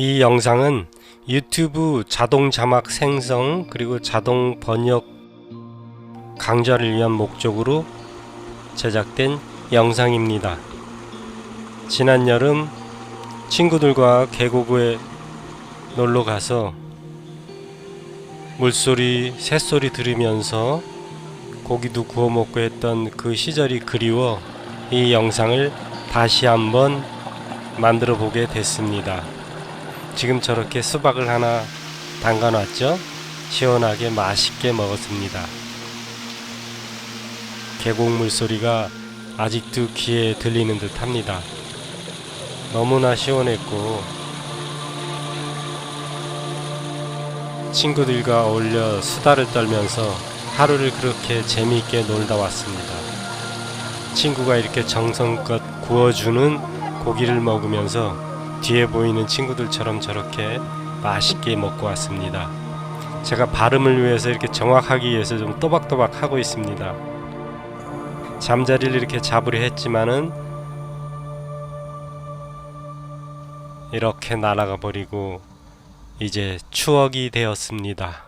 이 영상은 유튜브 자동 자막 생성 그리고 자동 번역 강좌를 위한 목적으로 제작된 영상입니다. 지난 여름 친구들과 계곡에 놀러 가서 물소리, 새소리 들으면서 고기도 구워 먹고 했던 그 시절이 그리워 이 영상을 다시 한번 만들어 보게 됐습니다. 지금 저렇게 수박을 하나 담가 놨죠? 시원하게 맛있게 먹었습니다. 계곡 물 소리가 아직도 귀에 들리는 듯 합니다. 너무나 시원했고 친구들과 어울려 수다를 떨면서 하루를 그렇게 재미있게 놀다 왔습니다. 친구가 이렇게 정성껏 구워주는 고기를 먹으면서 뒤에 보이는 친구들처럼 저렇게 맛있게 먹고 왔습니다. 제가 발음을 위해서 이렇게 정확하기 위해서 좀 또박또박 하고 있습니다. 잠자리를 이렇게 잡으려 했지만은 이렇게 날아가 버리고 이제 추억이 되었습니다.